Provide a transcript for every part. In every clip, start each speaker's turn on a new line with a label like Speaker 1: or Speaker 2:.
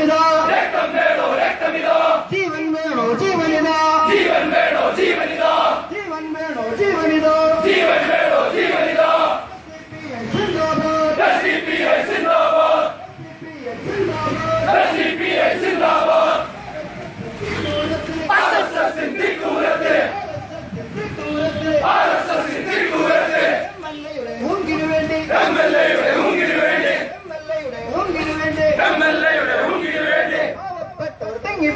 Speaker 1: രക്തമിതാ
Speaker 2: രക്തം വേണോ രക്തമിതാ
Speaker 1: ജീവൻ വേണോ ജീവനിതാ
Speaker 2: ജീവൻ വേണോ ജീവനിതാ
Speaker 1: ജീവൻ വേണോ ജീവനിതാ
Speaker 2: ജീവൻ വേണോ ജീവനിതാ
Speaker 1: സിന്ദാബാദ്
Speaker 2: S D P I Zindabad S D P I സിന്ദാബാദ് ആർ എസ് എസിൻ തിക്കൂരത്തെ ആർ എസ് എസിൻ തിക്കൂരത്തെ
Speaker 1: എംഎൽഎയുടെ ഹുങ്കിനു വേണ്ടി
Speaker 2: എം എൽ എയുടെ ഹുങ്കിന് വേണ്ടി
Speaker 1: എംഎൽഎയുടെ ഹുങ്കിനു വേണ്ടി
Speaker 2: എം എൽ എയുടെ ഹുങ്കിന് വേണ്ടി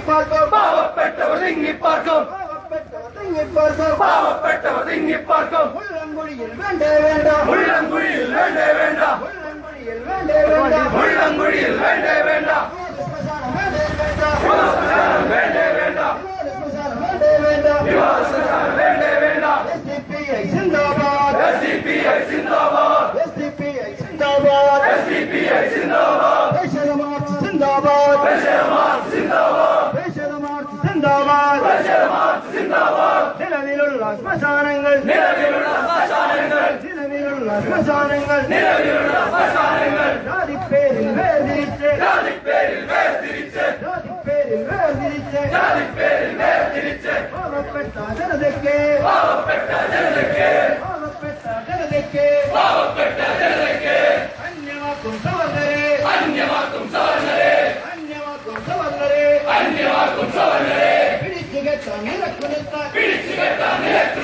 Speaker 1: പാവപ്പെട്ടവർ തിങ്ങിപ്പാർക്കും
Speaker 2: പാവപ്പെട്ടവർ തിങ്ങിപ്പാർക്കും
Speaker 1: പാവപ്പെട്ടവർ തിങ്ങിപ്പാർക്കും
Speaker 2: പാവപ്പെട്ടവർ തിങ്ങിപ്പാർക്കും
Speaker 1: മുള്ളംകുഴിയിൽ വേണ്ടേ വേണ്ട
Speaker 2: മുള്ളംകുഴിയിൽ വേണ്ടേ വേണ്ട
Speaker 1: മുള്ളംകുഴിയിൽ വേണ്ടേ വേണ്ട
Speaker 2: മുള്ളംകുഴിയിൽ വേണ്ടേ വേണ്ട
Speaker 1: ശ്മശാനം വേണ്ടേ വേണ്ട
Speaker 2: ശ്മശാനം വേണ്ടേ വേണ്ട
Speaker 1: ശ്മശാനം വേണ്ടേ വേണ്ട
Speaker 2: വിവാഹ ശ്മശാനം വേണ്ടേ വേണ്ട
Speaker 1: എസ്ഡിപിഐ സിന്ദാബാദ്
Speaker 2: എസ് ഡി പി ഐ സിന്ദാബാദ്
Speaker 1: എസ്ഡിപിഐ സിന്ദാബാദ്
Speaker 2: എസ് ഡി പി ഐ സിന്ദാബാദ്
Speaker 1: ദേശീയ മാർച്ച് സിന്ദാബാദ്
Speaker 2: ബഷീർമാർച്ച് സിന്ദാബാദ്
Speaker 1: ദേശീയ മാർച്ച് സിന്ദാബാദ്
Speaker 2: ബഷീർമാർച്ച് സിന്ദാബാദ്
Speaker 1: നിലവിലുള്ള ശ്മശാനങ്ങൾ
Speaker 2: നിലവിലുള്ള ശ്മശാനങ്ങൾ
Speaker 1: നിലവിലുള്ള ശ്മശാനങ്ങൾ
Speaker 2: നിലവിലുള്ള ശ്മശാനങ്ങൾ
Speaker 1: ജാതിപ്പേരിൽ വേർതിരിച്ച്.
Speaker 2: ജാതിപ്പേരിൽ വേർതിരിച്ച്.
Speaker 1: ജാതിപ്പേരിൽ വേർതിരിച്ച്.
Speaker 2: ജാതിപ്പേരിൽ വേർതിരിച്ച്.
Speaker 1: പാവപ്പെട്ട ജനതയ്ക്ക്.
Speaker 2: പാവപ്പെട്ട ജനതയ്ക്ക്.
Speaker 1: പാവപ്പെട്ട ജനതയ്ക്ക്.
Speaker 2: പാവപ്പെട്ട ജനതയ്ക്ക്.
Speaker 1: അന്യമാക്കും സവർണരെ.
Speaker 2: അന്യമാക്കും സവർണരെ.
Speaker 1: അന്യമാക്കും സവർണരെ.
Speaker 2: അന്യമാക്കും സവർണരെ.
Speaker 1: പിടിച്ചു കെട്ടാൻ നിരക്കു നിർത്താൻ
Speaker 2: പിടിച്ചു കെട്ടാൻ
Speaker 1: കെട്ടാൻ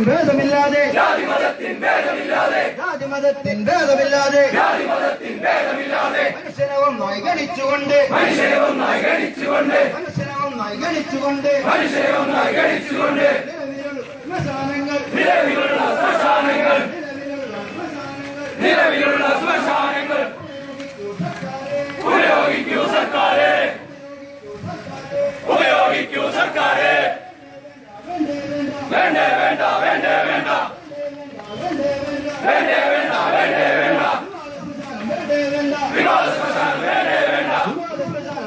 Speaker 1: ജാതിമതത്തിൻ ഭേദമില്ലാതെ.
Speaker 2: ജാതിമതത്തിൻ ഭേദമില്ലാതെ.
Speaker 1: ജാതിമതത്തിൻ ഭേദമില്ലാതെ.
Speaker 2: ജാതിമതത്തിൻ ഭേദമില്ലാതെ.
Speaker 1: മനുഷ്യനെ ഒന്നായി ഗണിച്ചുകൊണ്ട്
Speaker 2: മനുഷ്യനെ ഒന്നായി ഗണിച്ചുകൊണ്ട്
Speaker 1: മനുഷ്യനെ ഒന്നായി ഗണിച്ചുകൊണ്ട്
Speaker 2: മനുഷ്യനെ ഒന്നായി ഗണിച്ചുകൊണ്ട്
Speaker 1: ശ്മശാനങ്ങൾ
Speaker 2: നിലവിലുള്ള ശ്മശാനങ്ങൾ
Speaker 1: നിലവിലുള്ള ശ്മശാനങ്ങൾ
Speaker 2: ഉപയോഗിക്കൂ സർക്കാരെ. ഉപയോഗിക്കൂ സർക്കാരെ. വേണ്ടേ വേണ്ട വേണ്ടേ വേണ്ട വേണ്ടേ വേണ്ട വേണ്ടേ വേണ്ട
Speaker 1: വേണ്ടേ വേണ്ട
Speaker 2: വിവാദ ശ്മശാനം വേണ്ടേ വേണ്ട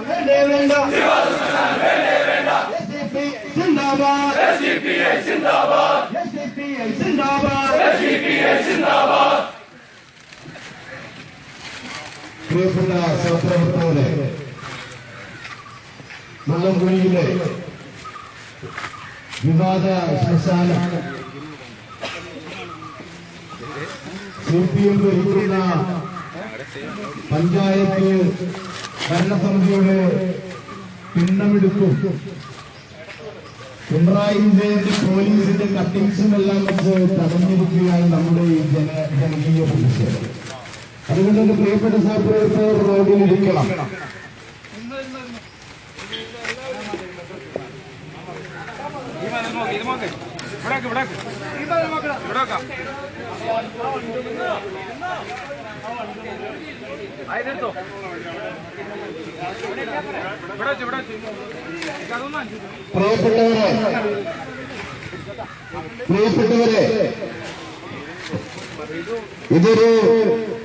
Speaker 1: വേണ്ടേ വേണ്ട
Speaker 2: വിവാദ ശ്മശാനം വേണ്ടേ വേണ്ട
Speaker 1: എസ്ഡിപിഐ സിന്ദാബാദ്
Speaker 2: എസ് ഡി പി ഐ സിന്ദാബാദ്
Speaker 1: എസ്ഡിപിഐ സിന്ദാബാദ്
Speaker 2: എസ് ഡി പി ഐ സിന്ദാബാദ്
Speaker 3: പ്രിയപ്പെട്ട സഹപ്രവർത്തകരെ മുള്ളംകുഴിയിലെ വിവാദ ശ്മശാനം. സി പി എം ഭരിക്കുന്ന പഞ്ചായത്ത് ഭരണസമിതിയുടെ പിണ്ണമെടുക്കും പിണറായി വിജയന്റെ പോലീസിന്റെ കട്ടിങ്സും എല്ലാം വെച്ച് തടഞ്ഞിരിക്കുകയാണ് നമ്മുടെ ഈ ജന ജനകീയ പ്രതിഷേധം. അതുകൊണ്ട് പ്രിയപ്പെട്ട സഹപ്രവർത്തകർ റോഡിലിരിക്കണം. പ്രിയപ്പെട്ടവരെ പ്രിയപ്പെട്ടവരെ ഇതൊരു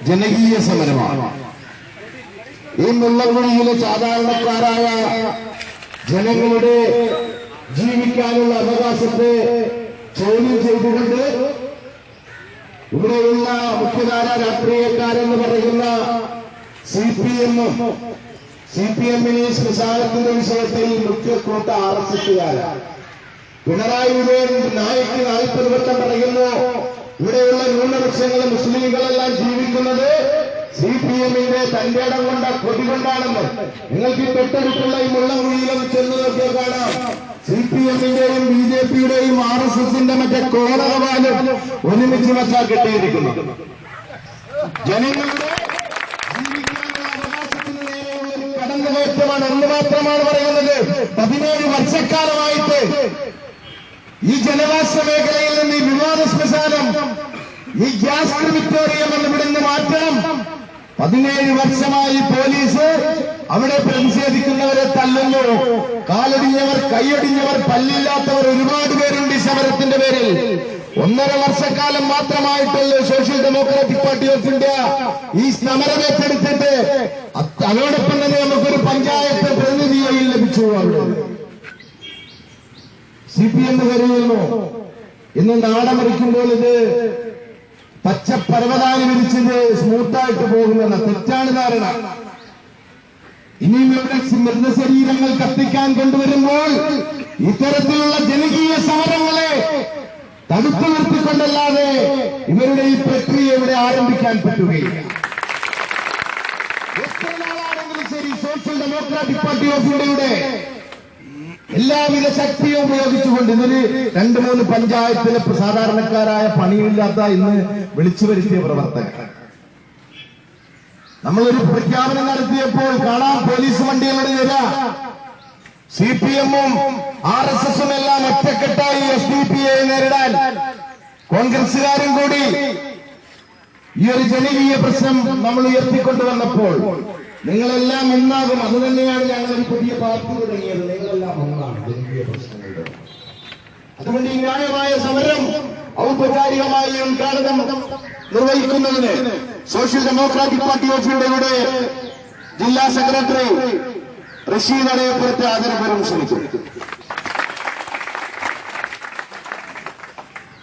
Speaker 3: ജനകീയ സമരമാണ്. ഈ മുള്ളംകുഴിയിലെ സാധാരണക്കാരായ ജനങ്ങളുടെ ജീവിക്കാനുള്ള അവകാശത്തെ ചോദ്യം ചെയ്തുകൊണ്ട് ഇവിടെയുള്ള മുഖ്യധാര രാഷ്ട്രീയക്കാരെന്ന് പറയുന്ന സി പി എമ്മും സി പി എമ്മിനെ ശ്മശാനത്തിന്റെ വിഷയത്തിൽ മുഖ്യക്കൂട്ട ആർ എസ് എസുകാരാണ് പിണറായി വിജയൻ നായിക്ക് നാൽപ്പത് പറയുന്നു ഇവിടെയുള്ള ന്യൂനപക്ഷങ്ങൾ മുസ്ലിങ്ങളെല്ലാം ജീവിക്കുന്നത് സി പി എമ്മിന്റെ തന്റെ ഇടം കൊണ്ട കൊടി കൊണ്ടാണെന്ന്. നിങ്ങൾക്ക് ഈ തൊട്ടടുത്തുള്ള ഈ മുള്ളംകുഴിയിലും ചെന്ന് നോക്കിയാൽ കാണാം. സി പി എമ്മിന്റെയും ബി ജെ പിയുടെയും ആർ എസ് എസിന്റെ മറ്റേ കോളകവാലും ഒരുമിച്ച് വച്ചാൽ കെട്ടിയിരിക്കുന്നു ജനങ്ങളുടെ കടന്നുകയറ്റമാണ് എന്ന് മാത്രമാണ് പറയുന്നത്. പതിനേഴ് വർഷക്കാലമായിട്ട് ഈ ജനവാസ മേഖലയിൽ നിന്ന് ഈ വിവാദ ശ്മശാനം ഈ ഗ്യാസ് ക്രിമിറ്റോറിയം എന്ന് ഇവിടുന്ന് മാറ്റണം പതിനേഴ് വർഷമായി പോലീസ് അവിടെ പ്രതിഷേധിക്കുന്നവരെ തല്ലുന്നു. കാലടിഞ്ഞവർ കൈയടിഞ്ഞവർ പല്ലില്ലാത്തവർ ഒരുപാട് പേരുണ്ട് ഈ സമരത്തിന്റെ പേരിൽ. ഒന്നര വർഷക്കാലം മാത്രമായിട്ടുള്ള social democratic party of India ഈ സമരം ഏറ്റെടുത്തിട്ട് അത് അതോടൊപ്പം തന്നെ നമുക്കൊരു പഞ്ചായത്ത് പ്രതിനിധിയായി ലഭിച്ചു അവിടെ സി പി എം കരുതുന്നു. ഇന്ന് നാടമറിക്കുമ്പോൾ ഇത് പച്ച പരവതാനി സ്മൂത്തായിട്ട് പോകുന്നതാണ്. തെറ്റാണ് ധാരണ. ഇനിയും ഇവിടെ മൃതശരീരങ്ങൾ കത്തിക്കാൻ കൊണ്ടുവരുമ്പോൾ ഇത്തരത്തിലുള്ള ജനകീയ സമരങ്ങളെ തടുത്തു നിർത്തിക്കൊണ്ടല്ലാതെ ഇവരുടെ ഈ പ്രക്രിയ ഇവിടെ ആരംഭിക്കാൻ പറ്റുകയില്ല. സോഷ്യൽ ഡെമോക്രാറ്റിക് പാർട്ടി ഓഫ് ഇന്ത്യയുടെ എല്ലാവിധ ശക്തിയും ഉപയോഗിച്ചുകൊണ്ട് ഇതിന് രണ്ട് മൂന്ന് പഞ്ചായത്തിലെ സാധാരണക്കാരായ പണിയില്ലാത്ത ഇന്ന് വിളിച്ചു വരുത്തിയ പ്രവർത്തകർ. നമ്മളൊരു പ്രഖ്യാപനം നടത്തിയപ്പോൾ കാണാം പോലീസ് വണ്ടികളുടെ നിര സി പി എമ്മും ആർ എസ് എസും എല്ലാം ഒറ്റക്കെട്ടായി എസ് ഡി പി ഐ നേരിടാൻ കോൺഗ്രസുകാരും കൂടി ഈ ഒരു ജനകീയ പ്രശ്നം നമ്മൾ ഉയർത്തിക്കൊണ്ടുവന്നപ്പോൾ നിങ്ങളെല്ലാം ഒന്നാകും. അത് തന്നെയാണ് ഞങ്ങൾ ഒരു പുതിയ പാർട്ടി തുടങ്ങിയത്. നിങ്ങളെല്ലാം ഒന്നാണ് ജനകീയ പ്രശ്നങ്ങളുടെ. അതുകൊണ്ട് ഈ ന്യായമായ സമരം ഔപചാരികമായി ഉദ്ഘാടനം നിർവഹിക്കുന്നതിന് സോഷ്യൽ ഡെമോക്രാറ്റിക് പാർട്ടി ഓഫ് ജില്ലാ സെക്രട്ടറി റഷീദ് അടയപ്പുറത്തെ ആദരപൂർവം ക്ഷണിക്കും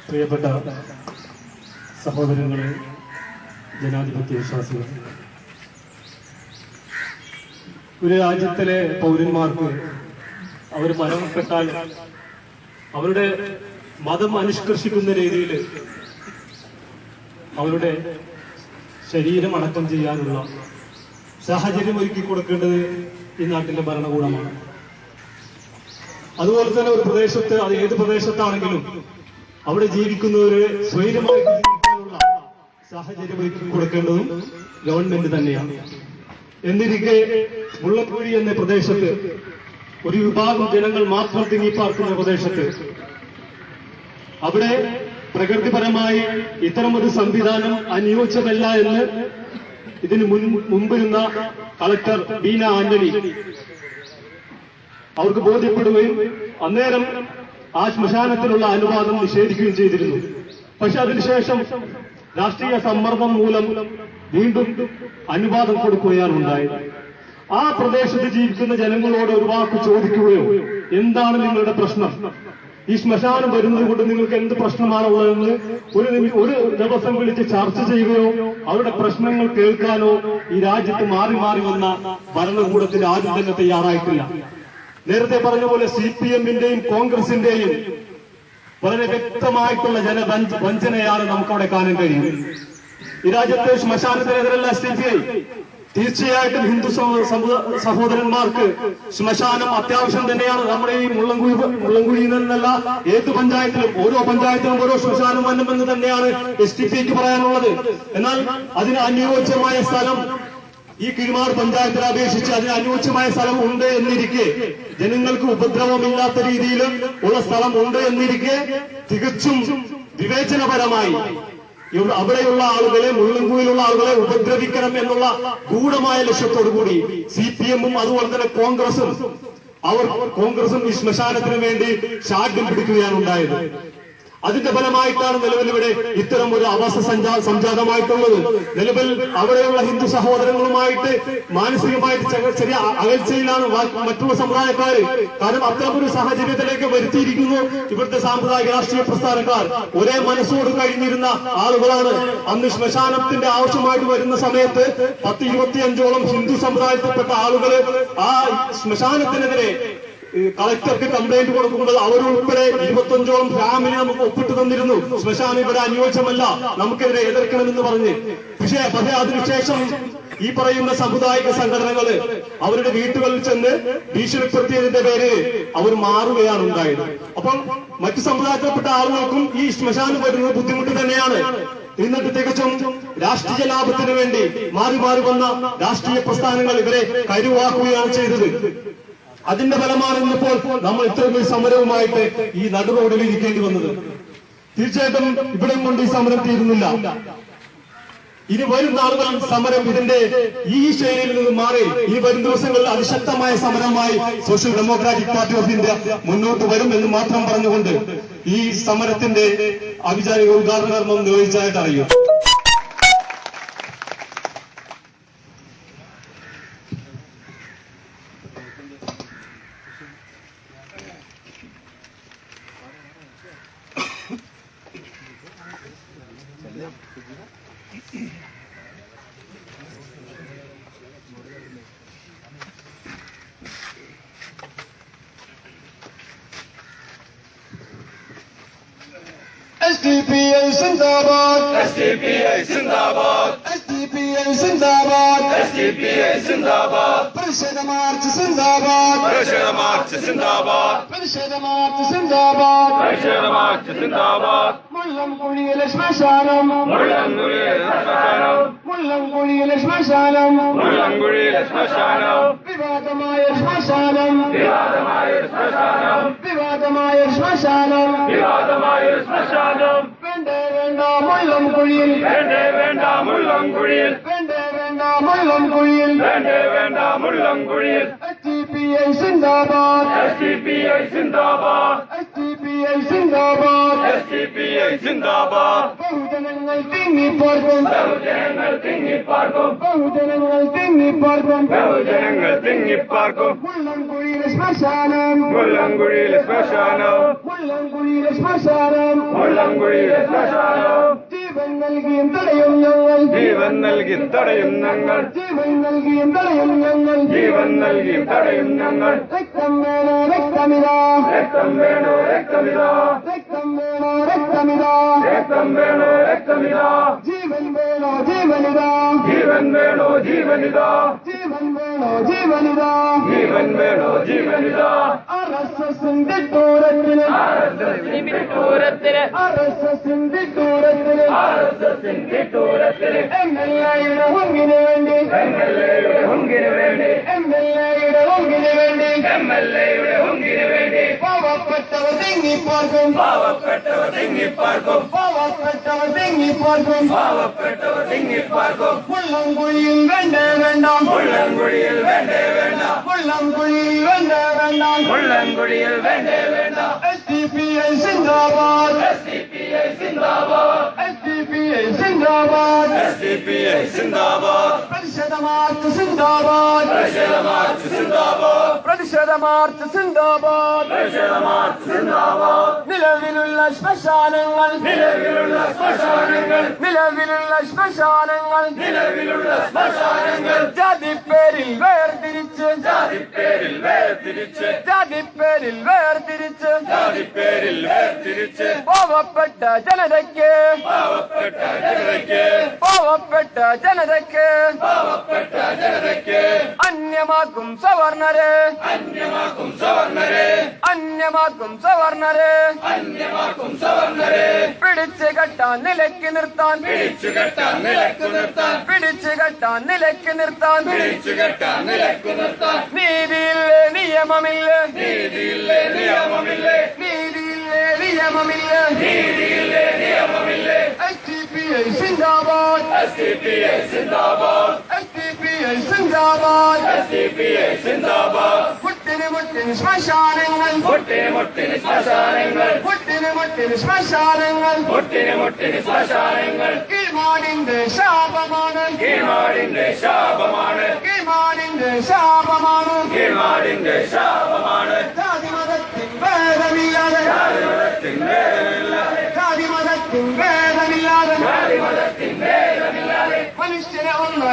Speaker 4: പ്രിയപ്പെട്ട സഹോദരങ്ങളെ ജനാധിപത്യ വിശ്വാസികൾ ഒരു രാജ്യത്തിലെ പൗരന്മാർക്ക് അവർ മരണപ്പെട്ടാൽ അവരുടെ മതം അനുഷ്കർഷിക്കുന്ന രീതിയിൽ അവരുടെ ശരീരം അടക്കം ചെയ്യാനുള്ള സാഹചര്യം ഒരുക്കി കൊടുക്കേണ്ടത് ഈ നാട്ടിലെ ഭരണകൂടമാണ്. അതുപോലെ തന്നെ ഒരു പ്രദേശത്ത് അത് ഏത് പ്രദേശത്താണെങ്കിലും അവിടെ ജീവിക്കുന്നവര് സ്വൈര്യമായി ജീവിക്കാനുള്ള സാഹചര്യം ഒരുക്കി കൊടുക്കേണ്ടതും ഗവൺമെന്റ് തന്നെയാണ്. എന്നിരിക്കെ മുള്ളപ്പൂരി എന്ന പ്രദേശത്ത് ഒരു വിഭാഗം ജനങ്ങൾ മാത്രം തിങ്ങിപ്പാർക്കുന്ന പ്രദേശത്ത് അവിടെ പ്രകൃതിപരമായി ഇത്തരമൊരു സംവിധാനം അനുയോജ്യമല്ല എന്ന് ഇതിന് മുൻ മുമ്പിരുന്ന കളക്ടർ ബീന ആന്റണി അവർക്ക് ബോധ്യപ്പെടുകയും അന്നേരം ആ ശ്മശാനത്തിനുള്ള അനുവാദം നിഷേധിക്കുകയും ചെയ്തിരുന്നു. പക്ഷെ അതിനുശേഷം രാഷ്ട്രീയ സമ്മർദ്ദം മൂലം വീണ്ടും അനുവാദം കൊടുക്കുകയാണ് ഉണ്ടായത്. ആ പ്രദേശത്ത് ജീവിക്കുന്ന ജനങ്ങളോട് ഒരു വാക്ക് ചോദിക്കുകയോ എന്താണ് നിങ്ങളുടെ പ്രശ്നം? ഈ ശ്മശാനം വരുന്നത് കൊണ്ട് നിങ്ങൾക്ക് എന്ത് പ്രശ്നമാണുള്ളതെന്ന് ഒരു ഒരു ദിവസം വിളിച്ച് ചർച്ച ചെയ്യുകയോ അവരുടെ പ്രശ്നങ്ങൾ കേൾക്കാനോ ഈ രാജ്യത്ത് മാറി മാറി വന്ന ഭരണകൂടത്തിൽ ആരും തന്നെ തയ്യാറായിട്ടില്ല. നേരത്തെ പറഞ്ഞ പോലെ സി പി എമ്മിന്റെയും കോൺഗ്രസിന്റെയും വളരെ വ്യക്തമായിട്ടുള്ള ജന വഞ്ചനയാണ് നമുക്കവിടെ കാണാൻ കഴിയും ഈ രാജ്യത്തെ ശ്മശാനത്തിനെതിരല്ല സി പി ഐ തീർച്ചയായിട്ടും ഹിന്ദു സഹോദരന്മാർക്ക് ശ്മശാനം അത്യാവശ്യം തന്നെയാണ്. നമ്മുടെ ഈ മുള്ളങ്കുഴി മുള്ളങ്കുഴിയിൽ നിന്നല്ല ഏത് പഞ്ചായത്തിലും ഓരോ പഞ്ചായത്തിലും ഓരോ ശ്മശാനം വന്നുമെന്ന് തന്നെയാണ് എസ് ടി പിക്ക് പറയാനുള്ളത്. എന്നാൽ അതിന് അനുയോജ്യമായ സ്ഥലം ഈ കിഴിമാർ പഞ്ചായത്തിനെ അപേക്ഷിച്ച് അതിന് അനുയോജ്യമായ സ്ഥലം ഉണ്ട് എന്നിരിക്കെ ജനങ്ങൾക്ക് ഉപദ്രവമില്ലാത്ത രീതിയിലും ഉള്ള സ്ഥലം ഉണ്ട് എന്നിരിക്കെ തികച്ചും വിവേചനപരമായി അവിടെയുള്ള ആളുകളെ മുള്ളൻകുയിലുള്ള ആളുകളെ ഉപദ്രവിക്കണം എന്നുള്ള ഗൂഢമായ ലക്ഷ്യത്തോടുകൂടി സി പി എമ്മും അതുപോലെ തന്നെ കോൺഗ്രസും അവർ കോൺഗ്രസും ഈ ശ്മശാനത്തിന് വേണ്ടി ഷാഡ്യം പിടിക്കുകയാണ് ഉണ്ടായത്. അതിന്റെ ഫലമായിട്ടാണ് നിലവിൽ ഇവിടെ ഇത്തരം ഒരു അവസ്ഥ സഞ്ചാ സംജാതമായിട്ടുള്ളത്. നിലവിൽ അവിടെയുള്ള ഹിന്ദു സഹോദരങ്ങളുമായിട്ട് മാനസികമായിട്ട് ചെറിയ അകൽച്ചയിലാണ് മറ്റുള്ള സമുദായക്കാര് കാരണം അത്തരമൊരു സാഹചര്യത്തിലേക്ക് വരുത്തിയിരിക്കുന്നു ഇവിടുത്തെ സാമ്പ്രദായിക രാഷ്ട്രീയ പ്രസ്ഥാനക്കാർ. ഒരേ മനസ്സോട് കഴിഞ്ഞിരുന്ന ആളുകളാണ് അന്ന് ശ്മശാനത്തിന്റെ ആവശ്യമായിട്ട് വരുന്ന സമയത്ത് പത്ത് ഇരുപത്തിയഞ്ചോളം ഹിന്ദു സമുദായത്തിൽപ്പെട്ട ആളുകൾ ആ ശ്മശാനത്തിനെതിരെ കളക്ടർക്ക് കംപ്ലൈന്റ് കൊടുക്കുമ്പോൾ അവരുൾപ്പെടെ ഇരുപത്തഞ്ചോളം ഫാമിലി നമുക്ക് ഒപ്പിട്ട് തന്നിരുന്നു. ശ്മശാനം ഇവിടെ അനുയോജ്യമല്ല നമുക്കെതിരെ എതിർക്കണമെന്ന് പറഞ്ഞ്. പക്ഷേ പക്ഷേ അതിനുശേഷം ഈ പറയുന്ന സമുദായിക സംഘടനകൾ അവരുടെ വീട്ടുകളിൽ ചെന്ന് ഭീഷണിപ്പെടുത്തിയതിന്റെ പേര് അവർ മാറുകയാണ് ഉണ്ടായത്. അപ്പോൾ മറ്റു സമുദായത്തിൽപ്പെട്ട ആളുകൾക്കും ഈ ശ്മശാനം വരുന്നത് ബുദ്ധിമുട്ട് തന്നെയാണ്. എന്നിട്ട് തികച്ചും രാഷ്ട്രീയ ലാഭത്തിന് വേണ്ടി മാറി മാറി വന്ന രാഷ്ട്രീയ പ്രസ്ഥാനങ്ങൾ ഇവരെ കരുവാക്കുകയാണ് ചെയ്തത്. അതിന്റെ ഫലമാണ് ഇന്നിപ്പോൾ നമ്മൾ ഇത്രയും സമരവുമായിട്ട് ഈ നടുറോഡിൽ ഇരിക്കേണ്ടി വന്നത്. തീർച്ചയായിട്ടും ഇവിടെ കൊണ്ട് ഈ സമരം തീരുന്നില്ല. ഇനി വരും നാളുകൾ സമരം ഇതിന്റെ ഈ ശൈലിയിൽ നിന്ന് മാറി ഈ വരും ദിവസങ്ങളിൽ അതിശക്തമായ സമരമായി social democratic party of India മുന്നോട്ട് വരും എന്ന് മാത്രം പറഞ്ഞുകൊണ്ട് ഈ സമരത്തിന്റെ ഔപചാരിക ഉദ്ഘാടന കർമ്മം നിർവഹിച്ചതായിട്ട് അറിയും
Speaker 1: SDPI Sindabad SDPI Sindabad
Speaker 2: SDPI
Speaker 1: Sindabad SDPI Sindabad Parishad March
Speaker 2: Sindabad Parishad
Speaker 1: March Sindabad Parishad
Speaker 2: March Sindabad Parishad
Speaker 1: March Sindabad Mullam
Speaker 2: Kuniyil Shmashanam Mullam
Speaker 1: Kuniyil Shmashanam
Speaker 2: Mullam Kuniyil
Speaker 1: Shmashanam Mullam
Speaker 2: Kuniyil Shmashanam
Speaker 1: വിവാദമായ ശ്മശാനം
Speaker 2: വിവാദമായ ശ്മശാനം
Speaker 1: വിവാദമായ ശ്മശാനം.
Speaker 2: വിവാദമായ ശ്മശാനം.
Speaker 1: വേണ്ടേ വേണ്ട മുള്ളംകുഴിയിൽ
Speaker 2: വേണ്ടേ വേണ്ട മുള്ളംകുഴിയിൽ
Speaker 1: വേണ്ടേ വേണ്ട മുള്ളംകുഴിയിൽ
Speaker 2: വേണ്ടേ വേണ്ട മുള്ളംകുഴിയിൽ
Speaker 1: എസ് ഡി പി ഐ സിന്ദാബാദ്.
Speaker 2: സിന്ദാബാദ്.
Speaker 1: എസ് ഡി പി ഐ സിന്ദാബാദ്.
Speaker 2: SDPI സിന്ദാബാദ്.
Speaker 1: ബഹുജനങ്ങൾ തിങ്ങിപ്പാർക്കും.
Speaker 2: ബഹുജനങ്ങൾ തിങ്ങിപ്പാർക്കും.
Speaker 1: ബഹുജനങ്ങൾ തിങ്ങിപ്പാർക്കും.
Speaker 2: ബഹുജനങ്ങൾ തിങ്ങിപ്പാർക്കും.
Speaker 1: മുള്ളംകുഴിയിലെ ശ്മശാനം.
Speaker 2: മുള്ളംകുഴിയിലെ ശ്മശാനം.
Speaker 1: മുള്ളംകുഴിയിലെ ശ്മശാനം.
Speaker 2: മുള്ളംകുഴിയിലെ ശ്മശാനം.
Speaker 1: ജീവൻ നൽകിയും തടയും ഞങ്ങൾ.
Speaker 2: ജീവൻ നൽകി തടയും ഞങ്ങൾ.
Speaker 1: ജീവൻ നൽകിയും തടയും ഞങ്ങൾ.
Speaker 2: ജീവൻ നൽകി തടയും ഞങ്ങൾ.
Speaker 1: രക്തം വേണോ രക്തമിതാ?
Speaker 2: രക്തം വേണോ രക്തമിതാ?
Speaker 1: രക്തം വേണോ രക്തമിതാ?
Speaker 2: രക്തം വേണോ രക്തമിതാ?
Speaker 1: ജീവൻ വേണോ ജീവനിതാ?
Speaker 2: ജീവൻ വേണോ ജീവനിതാ?
Speaker 1: ജീവൻ വേണോ ജീവനിതാ?
Speaker 2: ജീവൻ വേണോ ജീവനിതാ?
Speaker 1: ആർ എസ് എസിന്റെ ദൂരത്തിന് ആർ എസ് എസിന്റെ ദൂരത്തിന്
Speaker 2: തിട്ടൂരത്തിന്
Speaker 1: എം എൽ എയുടെ ഹൊങ്കിന് വേണ്ടി.
Speaker 2: എം എൽ എയുടെ ഹുങ്കിന് വേണ്ടി.
Speaker 1: എം എൽ എയുടെ ഹൊങ്കിന് വേണ്ടി.
Speaker 2: എം എൽ എയുടെ ഹുങ്കിന് വേണ്ടി.
Speaker 1: പാവപ്പെട്ടവർ തിങ്ങിപ്പാർക്കും.
Speaker 2: പാവപ്പെട്ടവർ തിങ്ങിപ്പാർക്കും.
Speaker 1: പാവപ്പെട്ടവർ തിങ്ങിപ്പാർക്കും.
Speaker 2: പാവപ്പെട്ടവർ ஒதுங்கி
Speaker 1: பார்க்கும் புள்ளங்குழியில் வேண்ட
Speaker 2: வேண்டாம். புள்ளங்குழியில் வேண்ட
Speaker 1: வேண்டாம். புள்ளங்குழியில் வேண்ட
Speaker 2: வேண்டாம். புள்ளங்குழியில் வேண்ட
Speaker 1: வேண்டாம். எஸ்டிபிஐ சிந்தாபாத். எஸ்டிபிஐ சிந்தாபாத்.
Speaker 2: SDPI സിന്ദാബാദ്
Speaker 1: എസ് ഡി പി ഐ സിന്ദാബാദ്
Speaker 2: SDPI സിന്ദാബാദ്
Speaker 1: പ്രതിഷേധ മാർച്ച് സിന്ദാബാദ്
Speaker 2: പ്രതിഷേധ മാർച്ച് സിന്ദാബാദ്
Speaker 1: പ്രതിഷേധ മാർച്ച് സിന്ദാബാദ്
Speaker 2: പ്രതിഷേധ മാർച്ച് സിന്ദാബാദ്
Speaker 1: നിലവിലുള്ള ശ്മശാനങ്ങൾ
Speaker 2: നിലവിലുള്ള ശ്മശാനങ്ങൾ
Speaker 1: നിലവിലുള്ള ശ്മശാനങ്ങൾ
Speaker 2: നിലവിലുള്ള ശ്മശാനങ്ങൾ
Speaker 1: ജാതിപ്പേരിൽ വേർതിരിച്ച്
Speaker 2: ജാതിപ്പേരിൽ വേർതിരിച്ച്
Speaker 1: ജാതിപ്പേരിൽ വേർതിരിച്ച്
Speaker 2: ജാതിപ്പേരിൽ വേർതിരിച്ച്
Speaker 1: പാവപ്പെട്ട ജനതയ്ക്ക്
Speaker 2: പാവപ്പെട്ട ജനതയ്ക്ക്
Speaker 1: പാവപ്പെട്ട ജനതയ്ക്ക്
Speaker 2: പാവപ്പെട്ട ജനതയ്ക്ക്
Speaker 1: അന്യമാക്കും സവർണരെ
Speaker 2: അന്യമാക്കും സവർണരെ
Speaker 1: അന്യമാക്കും സവർണരെ
Speaker 2: അന്യമാക്കും സവർണരെ
Speaker 1: പിടിച്ചു കെട്ടാൻ നിലയ്ക്ക് നിർത്താൻ
Speaker 2: പിടിച്ചു കെട്ടാൻ നിലയ്ക്ക് നിർത്താൻ
Speaker 1: പിടിച്ചു കെട്ടാൻ നിലയ്ക്ക് നിർത്താൻ
Speaker 2: പിടിച്ചു കെട്ടാൻ നിലയ്ക്ക് നിർത്താൻ
Speaker 1: നീതിയില്ലേ നിയമമില്ലേ?
Speaker 2: നീതിയില്ലേ നിയമമില്ലേ?
Speaker 1: നീതിയില്ലേ നിയമമില്ലേ?
Speaker 2: നീതിയില്ലേ നിയമമില്ലേ? SDP'ye zindabad.
Speaker 1: SDP'ye zindabad. SDP'ye zindabad. SDP'ye
Speaker 2: zindabad. Muttini
Speaker 1: muttini smashanengal. Muttini
Speaker 2: muttini smashanengal. Muttini
Speaker 1: muttini smashanengal. Muttini
Speaker 2: muttini smashanengal. Kırmadın
Speaker 1: deşe abamanı.
Speaker 2: Kırmadın deşe
Speaker 1: abamanı. Kırmadın
Speaker 2: deşe abamanı.
Speaker 1: Kırmadın deşe
Speaker 2: abamanı. Tadimadattin
Speaker 1: ve demiyade.
Speaker 2: Tadimadattin ve
Speaker 1: demiyade.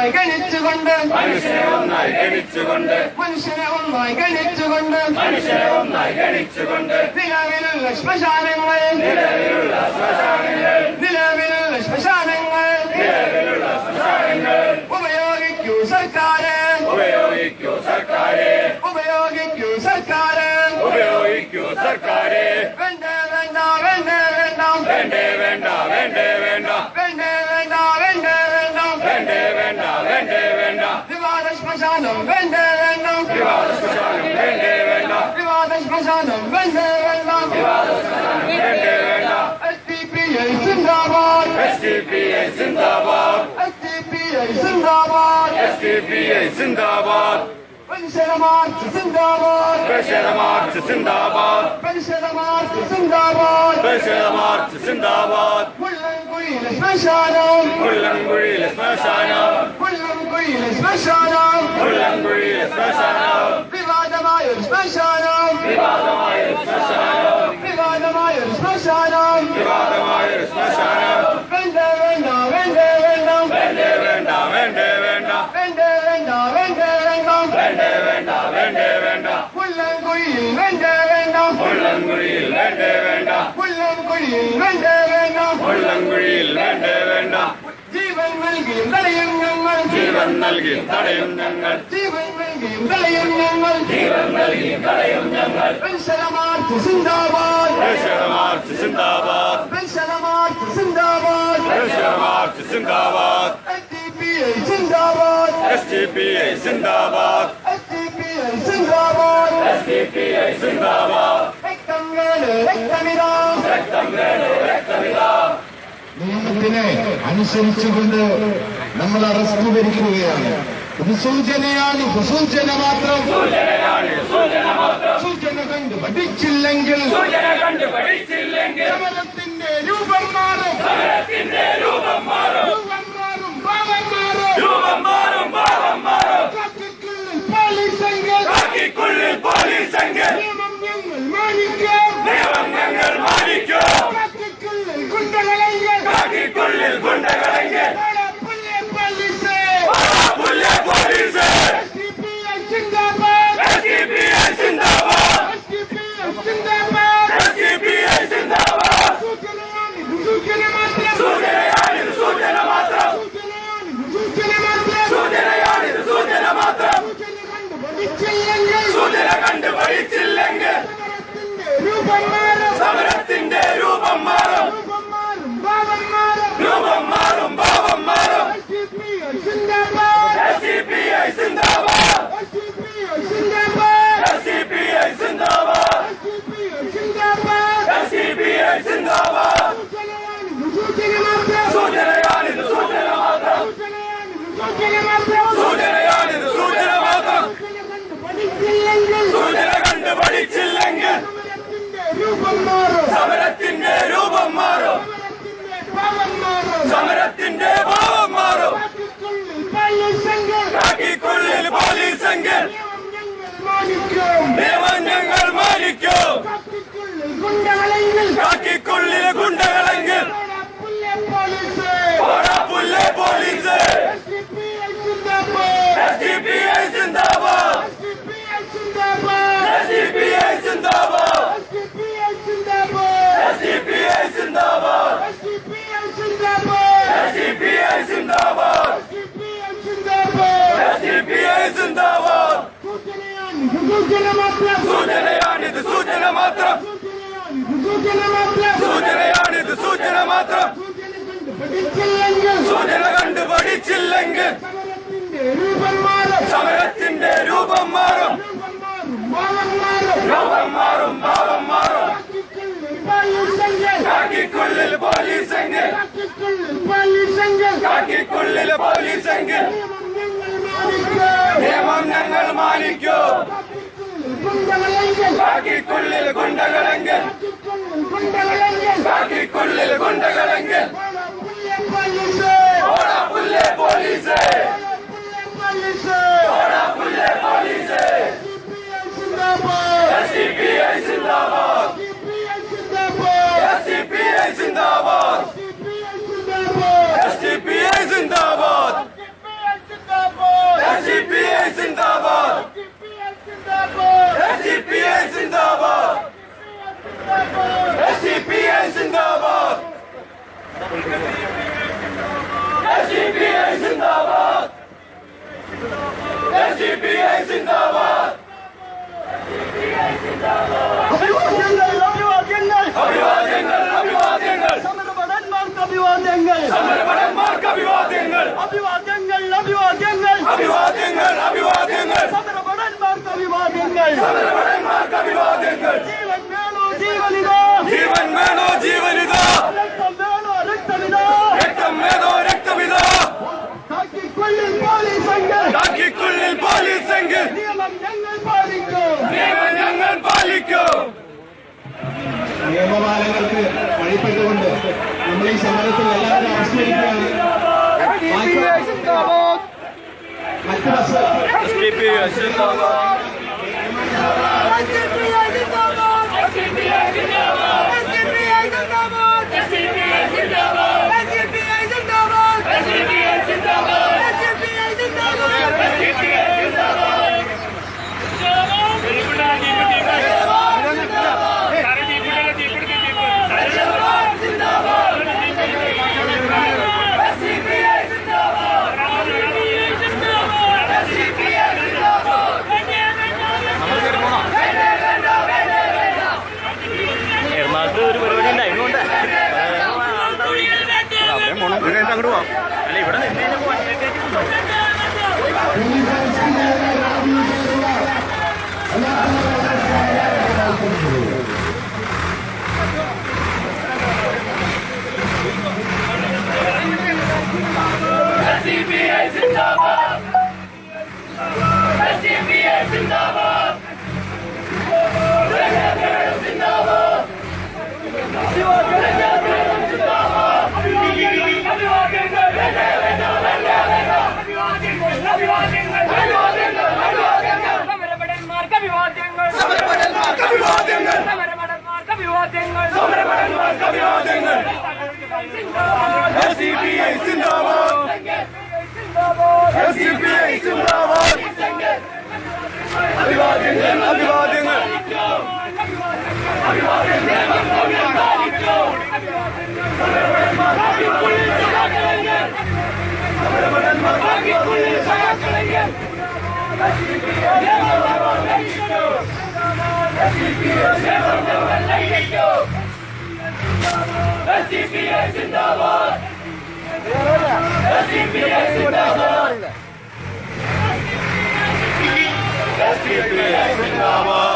Speaker 1: ഒന്നായി ഗണിച്ചുകൊണ്ട്
Speaker 2: മനുഷ്യനെ ഒന്നായി ഗണിച്ചുകൊണ്ട്
Speaker 1: മനുഷ്യനെ ഒന്നായി ഗണിച്ചുകൊണ്ട്
Speaker 2: മനുഷ്യനെ ഒന്നായി ഗണിച്ചുകൊണ്ട്
Speaker 1: നിലവിലുള്ള ശ്മശാനങ്ങൾ
Speaker 2: നിലവിലുള്ള ശ്മശാനങ്ങൾ
Speaker 1: നിലവിലുള്ള ശ്മശാനങ്ങൾ
Speaker 2: നിലവിലുള്ള ശ്മശാനങ്ങൾ
Speaker 1: ഉപയോഗിക്കൂ സർക്കാര്
Speaker 2: ഉപയോഗിക്കൂ സർക്കാരെ
Speaker 1: ഉപയോഗിക്കൂ സർക്കാര്
Speaker 2: ഉപയോഗിക്കൂ സർക്കാരെ
Speaker 1: വേണ്ട വേണ്ട വേണ്ട വേണ്ട
Speaker 2: വേണ്ട. വേണ്ട വേണ്ട വേണ്ടേ.
Speaker 1: Besanum ben de Vennam
Speaker 2: Privadas Besanum ben de
Speaker 1: Vennam Privadas Besanum ben
Speaker 2: de Vennam Privadas Besanum
Speaker 1: ben de Vennam SDP'ye
Speaker 2: zindabad SDP'ye zindabad SDP'ye
Speaker 1: zindabad SDP'ye zindabad Beşerem artı
Speaker 2: zindabad Beşerem
Speaker 1: artı zindabad
Speaker 3: Beşerem
Speaker 5: artı zindabad Beşerem artı zindabad
Speaker 3: Kullen guiles meşanam
Speaker 5: Kullen guiles meşanam
Speaker 3: Kullen Buyless Mashano!
Speaker 5: Bulan special. Viva
Speaker 3: the Mayans
Speaker 5: Mashano! Viva
Speaker 3: the Mayans
Speaker 5: Mashano! Viva
Speaker 3: the Mayans Mashano! Viva the Mayans
Speaker 5: Mashano! Vende, venda,
Speaker 3: vende, venda! Vende, venda,
Speaker 5: vende, venda! Vende, venda,
Speaker 3: vende, venda! Vende, venda,
Speaker 5: vende, venda! Bulan Buyless
Speaker 3: vende, venda! Bulan
Speaker 5: Buyless vende, venda!
Speaker 3: Bulan Buyless vende,
Speaker 5: venda! Bulan vende,
Speaker 3: venda! നൽകിയും തടയും ഞങ്ങൾ
Speaker 5: ജീവൻ നൽകിയും തടയും ഞങ്ങൾ
Speaker 3: ജീവൻ നൽകിയും തടയും ഞങ്ങൾ
Speaker 5: ജീവൻ നൽകിയും തടയും ഞങ്ങൾ
Speaker 3: പരിസരമാർച്ച് സിന്ദാബാദ്
Speaker 5: പരിസരമാർച്ച് സിന്ദാബാദ് പരിസരമാർച്ച് സിന്ദാബാദ്
Speaker 3: പരിസരമാർച്ച് സിന്ദാബാദ് സിന്ദാബാദ്
Speaker 5: S T P
Speaker 3: I Zindabad
Speaker 5: S T P I Zindabad S T P I സിന്ദാബാദ്
Speaker 3: രക്തം വേണു രക്തമിതാ രക്തം വേണു രക്തമിതാ
Speaker 1: നിയമത്തിനെ അനുസരിച്ചുകൊണ്ട് നമ്മൾ അറസ്റ്റ് ഭരിക്കുകയാണ് ഇത് സൂചനയാണ് സൂചന മാത്രം. സൂചന കണ്ട് പഠിച്ചില്ലെങ്കിൽ Ende weit! സമരത്തിന്റെ ഭാവം മാറും. പോലീസെങ്കിൽ നിയമം ഞങ്ങൾ മാനിക്കും കാക്കിക്കുള്ളിലെ ഗുണ്ടകളെങ്കിൽ ഓടാ പുല്ലേ police S D P I Zindabad S D P I Zindabad S D P I Zindabad S D P I Zindabad S D P I സിന്ദാബാദ് സൂചനയാണിത് സൂചന മാത്രം സൂചനയാണിത് സൂചന മാത്രം സൂചന കണ്ട് പഠിച്ചില്ലെങ്കിൽ സമരത്തിന്റെ രൂപം മാറും. രൂപം മാറും ഭാവം മാറും. കാക്കിക്കുള്ളിൽ പോലീസെങ്കിൽ. കാക്കിക്കുള്ളിൽ പോലീസെങ്കിൽ. നിയമം ഞങ്ങൾ മാനിക്കൂ. ഗുണ്ടകളെങ്കിൽ. ബാക്കിക്കുള്ളിൽ ഗുണ്ടകളെങ്കിൽ. ഗുണ്ടകളെങ്കിൽ. ബാക്കിക്കുള്ളിൽ ഗുണ്ടകളെങ്കിൽ. ഓടാ പുല്ലേ പോലീസ്. ഓടാ പുല്ലേ പോലീസ്. സിപിഐ സിന്ദാബാദ്. സിപിഐ സിന്ദാബാദ്. സിപിഐ സിന്ദാബാദ്. സിപിഐ സിന്ദാബാദ്.
Speaker 3: ജീവൻ വേണോ ജീവനിതോ.
Speaker 1: രക്തം വേണോ ജീവനിതാ
Speaker 3: രക്തം വേണോ താക്കിക്കുള്ളിൽ
Speaker 1: പോലീസെങ്കിൽ താക്കിക്കുള്ളിൽ പോലീസെങ്കിൽ
Speaker 3: നിയമം
Speaker 6: ഞങ്ങൾ പാലിക്കും.
Speaker 7: നിയമം ഞങ്ങൾ പാലിക്കും
Speaker 1: നിയമപാലകർക്ക് വഴിപ്പെട്ടുകൊണ്ട് നമ്മൾ ഈ സമരത്തിൽ എല്ലാവരും ആവിഷ്കരിക്കുകയാണ് മറ്റ് ബസ്
Speaker 8: അഭിവാദ്യങ്ങൾ.
Speaker 7: ജിന്ദാബാദ് ജിന്ദാബാദ് Россия, Россия,